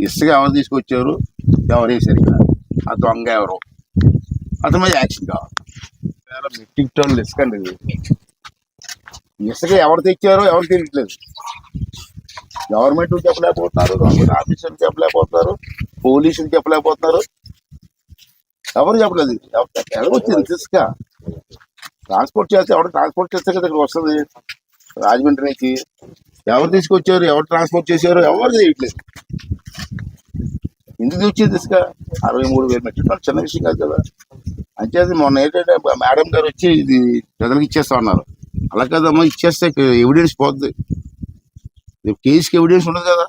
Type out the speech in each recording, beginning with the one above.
ఇసుక ఎవరు తీసుకొచ్చారు? ఎవరు వేసారు ఇక్కడ? ఆ దొంగ ఎవరు? అతని మీద యాక్షన్ కావాలి. మెట్రిక్ టన్నులు ఇసుక అండి ఇది. ఇసుక ఎవరు తెచ్చారో ఎవరు తెలియట్లేదు. గవర్నమెంట్ చెప్పలేకపోతున్నారు గవర్నమెంట్ ఆఫీసర్లు చెప్పలేకపోతున్నారు పోలీసులు చెప్పలేకపోతున్నారు. ఎవరు చెప్పలేదు? ఎవ- ఎలాగొచ్చింది ఇసుక? ట్రాన్స్పోర్ట్ చేస్తే ఎవరు ట్రాన్స్పోర్ట్ చేస్తే కదా ఇక్కడ వస్తుంది? రాజమండ్రి నుంచి ఎవరు తీసుకొచ్చారు? ఎవరు ట్రాన్స్పోర్ట్ చేశారు ఎవరు చేయట్లేదు ఎందుకు వచ్చింది ఇసుక? అరవై మూడు వేలు మెట్రిక్ టన్నులు చిన్న విషయం కాదు కదా. అంచేది మొన్న ఏంటంటే మేడం గారు వచ్చి ఇది ప్రజలకు ఇచ్చేస్తా ఉన్నారు అలా కదమ్మా ఇచ్చేస్తే ఎవిడెన్స్ పోద్ది. రేపు కేసుకి ఎవిడెన్స్ ఉండదు కదా.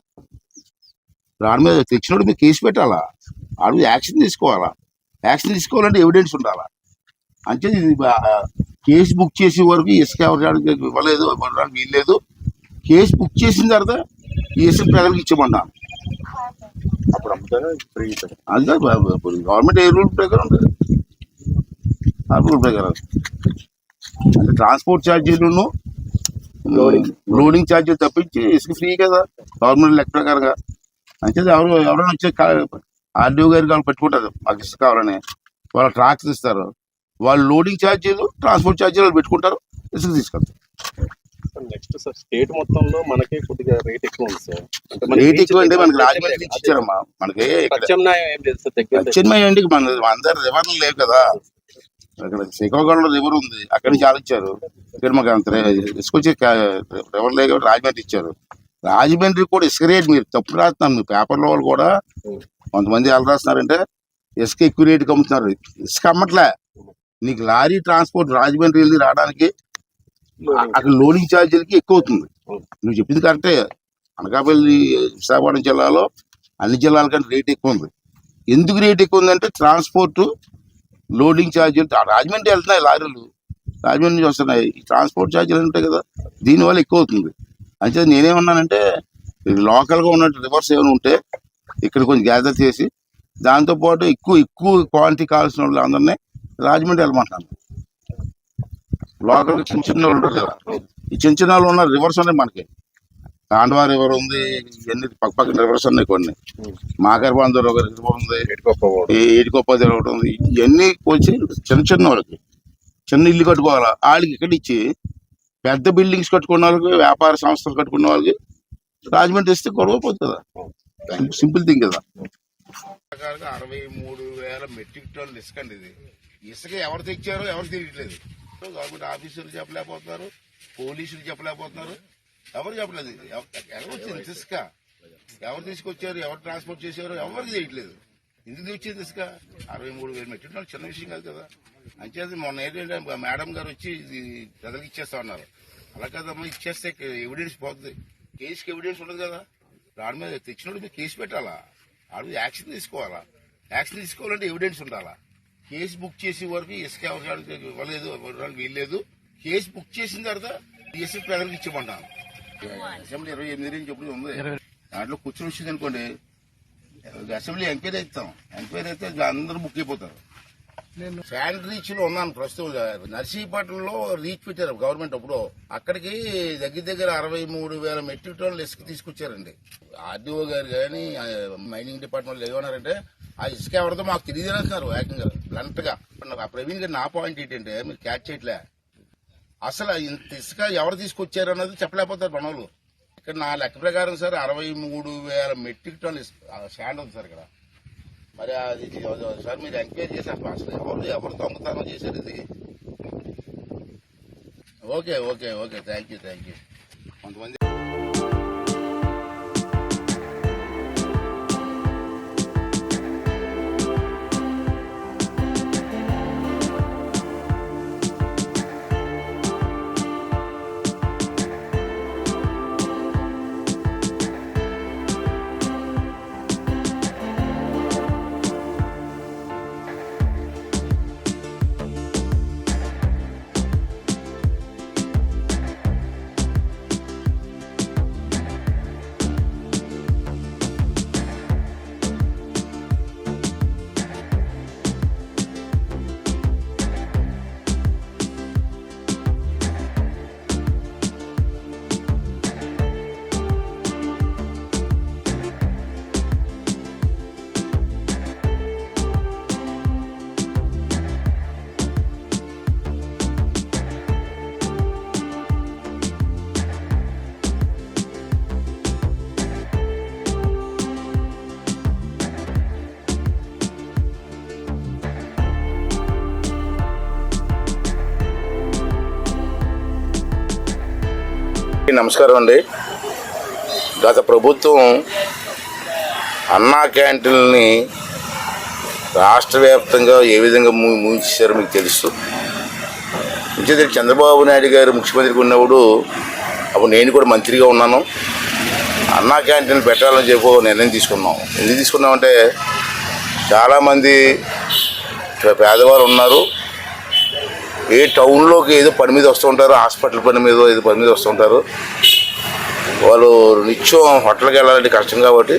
దాని మీద తెచ్చినోడు మీరు కేసు పెట్టాలా? ఆడు యాక్షన్ తీసుకోవాలా? యాక్షన్ తీసుకోవాలంటే ఎవిడెన్స్ ఉండాలా? అంటే ఇది కేసు బుక్ చేసే వరకు ఇసుక ఎవరికి ఇవ్వలేదు ఇవ్వడానికి వీల్లేదు. కేసు బుక్ చేసిన తర్వాత ఈ ఇసుక ప్రజలకు ఇచ్చమన్నాను అప్పుడు అమ్ముతారా? ఫ్రీ ఇప్పుడు గవర్నమెంట్ ఏ రూల్ ప్రకారం ఉంటుంది. ఆ రూల్ ప్రకారం. అంటే ట్రాన్స్పోర్ట్ ఛార్జీలను లోడింగ్. లోడింగ్ ఛార్జీలు తప్పించి ఇసుక ఫ్రీ కదా గవర్నమెంట్ లెక్క ప్రకారంగా అంటే ఎవరు ఎవరైనా వచ్చే ఆర్డీఓ గారికి వాళ్ళు పెట్టుకుంటారు మాకు ఇసుక కావాలని. వాళ్ళు ట్రాక్స్ ఇస్తారు. వాళ్ళు లోడింగ్ ఛార్జీలు ట్రాన్స్పోర్ట్ ఛార్జీలు వాళ్ళు పెట్టుకుంటారు ఇసుక తీసుకెళ్తారు. నెక్స్ట్ సార్ స్టేట్ మొత్తంలో మనకి కొద్దిగా రేట్ ఎక్కువ ఉంది సార్ రేట్ ఎక్కువ అంటే మనకి రాజమండ్రి ఇచ్చారమ్మా. మనకి ప్రత్యామ్నాయం ఏం లేదు సార్ దగ్గర మన అందరు రివర్లు లేవు కదా. అక్కడ శ్రీకాకుళంలో రివర్ ఉంది అక్కడి నుంచి ఆలోచించారు ఇక్కడ మాకు అంత తీసుకొచ్చి రివర్ లేక రాజమండ్రి ఇచ్చారు. రాజమండ్రి కూడా ఇసుక రేట్ మీరు తప్పు రాస్తున్నారు మీ పేపర్లో వాళ్ళు కూడా. కొంతమంది ఎలా రాస్తున్నారంటే ఇసుక ఎక్కువ రేటుకి అమ్ముతున్నారు. ఇసుక అమ్మట్లే. నీకు లారీ ట్రాన్స్పోర్ట్ రాజమండ్రి వెళ్ళి రావడానికి అక్కడ లోడింగ్ ఛార్జీలకి ఎక్కువ అవుతుంది నువ్వు చెప్పింది కరెక్టే. అనకాపల్లి విశాఖపట్నం జిల్లాలో అన్ని జిల్లాల కంటే రేట్ ఎక్కువ ఉంది ఎందుకు రేట్ ఎక్కువ ఉందంటే ట్రాన్స్పోర్ట్ లోడింగ్ ఛార్జీలు రాజమండ్రి వెళ్తున్నాయి లారీలు. రాజమండ్రి నుంచి వస్తున్నాయి. ట్రాన్స్పోర్ట్ ఛార్జీలు ఉంటాయి కదా దీనివల్ల ఎక్కువ అవుతుంది అంటే నేనేమన్నానంటే లోకల్గా ఉన్న రివర్స్ ఏమైనా ఉంటే ఇక్కడ కొంచెం గ్యాదర్ చేసి దాంతోపాటు ఎక్కువ ఎక్కువ క్వాంటిటీ కావాల్సిన వాళ్ళు అందరినీ రాజమండ్రి వెళ్ళమంటున్నాను. లోకల్ చిన్న చిన్న వాళ్ళు ఉంటారు కదా. ఈ చిన్న చిన్న వాళ్ళు ఉన్న రివర్స్ ఉన్నాయి మనకి. కాండవా రివర్ ఉంది ఇవన్నీ పక్క పక్కన రివర్స్ ఉన్నాయి కొన్ని. మాకర్బాంధ రివర్ ఉంది ఏటికొప్ప ఒకటి ఉంది. ఇవన్నీ వచ్చి చిన్న చిన్న వాళ్ళకి. చిన్న ఇల్లు కట్టుకోవాలా? వాళ్ళకి ఇక్కడ ఇచ్చి పెద్ద బిల్డింగ్స్ కట్టుకున్న వాళ్ళకి వ్యాపార సంస్థలు కట్టుకున్న వాళ్ళకి రాజమండ్రి ఇస్తే గొడవ పోతుంది కదా. సింపుల్ థింగ్ కదా. అరవై మూడు వేల మెట్రిక్ టన్నులు ఇసుక అండి ఇది. ఇసుక ఎవరు తెచ్చారో ఎవరు తెలియట్లేదు. గవర్నమెంట్ ఆఫీసులు చెప్పలేకపోతున్నారు. పోలీసులు చెప్పలేకపోతున్నారు. ఎవరు చెప్పలేదు ఎవరు వచ్చింది ఇసుక ఎవరు తీసుకొచ్చారు? ఎవరు ట్రాన్స్పోర్ట్ చేశారు? ఎవరికి చేయట్లేదు? ఎందుకు వచ్చింది ఇసుక అరవై మూడు వేలు మెట్రిక్ చిన్న విషయం కాదు కదా. అంచేది మొన్న ఏంటంటే మేడం గారు వచ్చి ఇది ప్రజలకు ఇచ్చేస్తా ఉన్నారు. అలా కదమ్మా ఇచ్చేస్తే ఎవిడెన్స్ పోతుంది. కేసుకి ఎవిడెన్స్ ఉండదు కదా. దాని మీద తెచ్చినోడు మీరు కేసు పెట్టాలా? ఆడు యాక్షన్ తీసుకోవాలా? యాక్షన్ తీసుకోవాలంటే ఎవిడెన్స్ ఉండాలా? కేసు బుక్ చేసే వరకు ఇసుక ఎవరికి ఇవ్వలేదు ఇవ్వడానికి వీల్లేదు కేసు బుక్ చేసిన తర్వాత ఇసుక ప్రజలకు ఇచ్చమంటాను అసెంబ్లీ ఇరవై ఎనిమిది నుంచి ఎప్పుడు ఉంది? దాంట్లో కూర్చొని వచ్చింది అనుకోండి అసెంబ్లీ ఎంక్వైరీ ఇస్తాం ఎంక్వైరీ అయితే అందరూ బుక్ అయిపోతారు. శాండ్ రీచ్లో ఉన్నాను ప్రస్తుతం. నర్సీపట్నంలో రీచ్ పెట్టారు గవర్నమెంట్ అప్పుడు. అక్కడికి దగ్గర దగ్గర అరవై మూడు వేల మెట్రిక్ టన్నులు ఇసుక తీసుకొచ్చారండి. ఆర్డీఓ గారు కానీ మైనింగ్ డిపార్ట్మెంట్ ఏమన్నారంటే ఆ ఇసుక ఎవరితో మాకు తెలియదు అంటున్నారు ఏకంగా బ్లంట్గా. ఆ ప్రవీణ్ గారు నా పాయింట్ ఏంటంటే మీరు క్యాచ్ చేయట్లే. అసలు ఇంత ఇసుక ఎవరు తీసుకొచ్చారు అన్నది చెప్పలేకపోతారు పనులు ఇక్కడ నా లెక్క ప్రకారం సార్ అరవై మూడు వేల మెట్రిక్ టన్నులు శాండ్ ఉంది సార్ ఇక్కడ. మరి అది సార్ మీరు ఎంక్వైరీ చేశారు అసలు ఎవరు ఎవరు దొంగతనం చేశారు ఇది? Okay okay okay. Thank you thank you కొంతమంది నమస్కారం అండి. గత ప్రభుత్వం అన్నా క్యాంటీన్ని రాష్ట్ర వ్యాప్తంగా ఏ విధంగా మూ మీకు తెలుసు. నిజంగా చంద్రబాబు నాయుడు గారు ముఖ్యమంత్రికి ఉన్నప్పుడు అప్పుడు నేను కూడా మంత్రిగా ఉన్నాను. అన్నా క్యాంటీన్ పెట్టాలని చెప్పి నిర్ణయం తీసుకున్నాం. ఎందుకు తీసుకున్నామంటే చాలామంది పేదవారు ఉన్నారు. ఏ టౌన్లోకి ఏదో పని మీద వస్తుంటారు హాస్పిటల్ పని మీద ఏదో పని మీద వస్తుంటారు వాళ్ళు నిత్యం హోటల్కి వెళ్ళాలంటే కష్టం కాబట్టి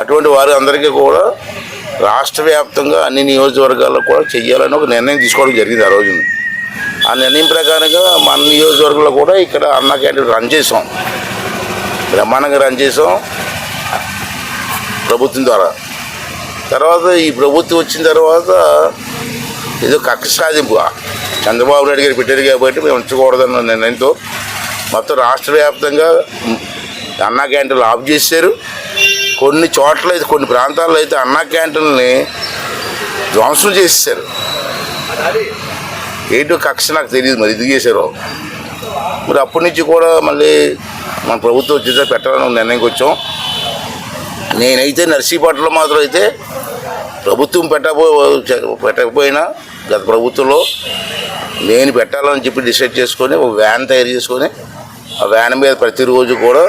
అటువంటి వారి అందరికీ కూడా రాష్ట్ర వ్యాప్తంగా అన్ని నియోజకవర్గాల్లో కూడా చెయ్యాలని ఒక నిర్ణయం తీసుకోవడం జరిగింది ఆ రోజున. ఆ నిర్ణయం ప్రకారంగా మన నియోజకవర్గంలో కూడా ఇక్కడ అన్న క్యాంటీన్ రన్ చేసాం బ్రహ్మాండంగా రన్ చేసాం ప్రభుత్వం ద్వారా. తర్వాత ఈ ప్రభుత్వం వచ్చిన తర్వాత ఏదో కక్ష సాధింపు చంద్రబాబు నాయుడు గారు పెట్టారు కాబట్టి మేము ఉంచకూడదన్న నిర్ణయంతో మొత్తం రాష్ట్ర వ్యాప్తంగా అన్నా క్యాంటీన్లు ఆఫ్ చేశారు. కొన్ని చోట్ల అయితే కొన్ని ప్రాంతాల్లో అయితే అన్నా క్యాంటీన్ని ధ్వంసం చేసేసారు ఏంటో కక్ష నాకు తెలియదు మరి ఇది చేశారు. మరి అప్పటి నుంచి కూడా మళ్ళీ మన ప్రభుత్వం వచ్చేసరికి పెట్టాలని నిర్ణయంకి వచ్చాం. నేనైతే నర్సీపట్నంలో మాత్రం అయితే ప్రభుత్వం పెట్టబో పెట్టకపోయినా గత ప్రభుత్వంలో నేను పెట్టాలని చెప్పి డిసైడ్ చేసుకొని ఒక వ్యాన్ తయారు చేసుకొని ఆ వ్యాన్ మీద ప్రతిరోజు కూడా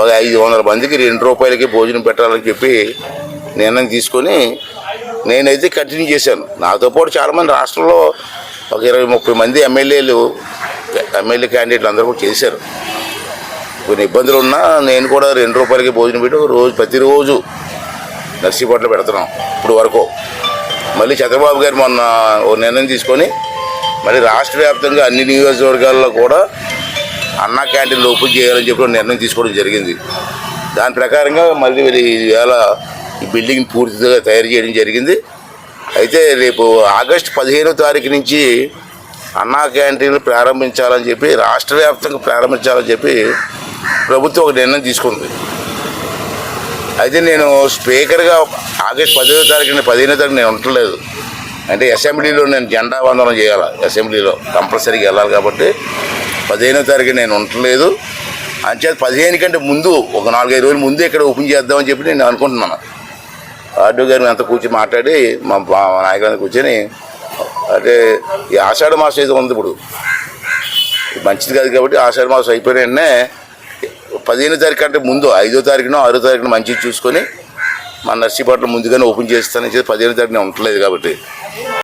ఒక ఐదు వందల మందికి రెండు రూపాయలకి భోజనం పెట్టాలని చెప్పి నిర్ణయం తీసుకొని నేనైతే కంటిన్యూ చేశాను. నాతో పాటు చాలామంది రాష్ట్రంలో ఒక ఇరవై ముప్పై మంది ఎమ్మెల్యేలు ఎమ్మెల్యే క్యాండిడేట్లు అందరూ కూడా చేశారు. కొన్ని ఇబ్బందులు ఉన్నా నేను కూడా రెండు రూపాయలకి భోజనం పెట్టి ఒక రోజు ప్రతిరోజు నర్సీపట్ల పెడుతున్నాం ఇప్పుడు వరకు. మళ్ళీ చంద్రబాబు గారు మొన్న ఓ నిర్ణయం తీసుకొని మళ్ళీ రాష్ట్ర వ్యాప్తంగా అన్ని నియోజకవర్గాల్లో కూడా అన్నా క్యాంటీన్లు ఓపెన్ చేయాలని చెప్పి ఒక నిర్ణయం తీసుకోవడం జరిగింది. దాని ప్రకారంగా మళ్ళీ వీళ్ళు ఈవేళ ఈ బిల్డింగ్ పూర్తిగా తయారు చేయడం జరిగింది. అయితే రేపు ఆగస్టు పదిహేనో తారీఖు నుంచి అన్నా క్యాంటీన్లు ప్రారంభించాలని చెప్పి రాష్ట్ర వ్యాప్తంగా ప్రారంభించాలని చెప్పి ప్రభుత్వం ఒక నిర్ణయం తీసుకుంది. అయితే నేను స్పీకర్గా ఆగస్ట్ పదిహేనో తారీఖున పదిహేనో తారీఖు నేను ఉండలేదు అంటే అసెంబ్లీలో నేను జెండా వందనం చేయాలి? అసెంబ్లీలో కంపల్సరీగా వెళ్ళాలి కాబట్టి పదిహేనో తారీఖు నేను ఉండట్లేదు. అంచేత పదిహేను కంటే ముందు ఒక నాలుగైదు రోజుల ముందే ఇక్కడ ఓపెన్ చేద్దామని చెప్పి నేను అనుకుంటున్నాను. ఆర్డో గారిని అంతా కూర్చొని మాట్లాడి మా మా కూర్చొని అంటే ఈ ఆషాఢ మాసం ఏదో ఉంది ఇప్పుడు. మంచిది కాదు కాబట్టి ఆషాఢ మాసం అయిపోయిన వెంటనే పదిహేనో తారీఖు అంటే ముందు ఐదో తారీఖున ఆరో తారీఖున మంచి చూసుకొని మన నర్సీపట్నం ముందుగానే ఓపెన్ చేస్తానని చెప్పి పదిహేను తారీఖున ఉండట్లేదు కాబట్టి.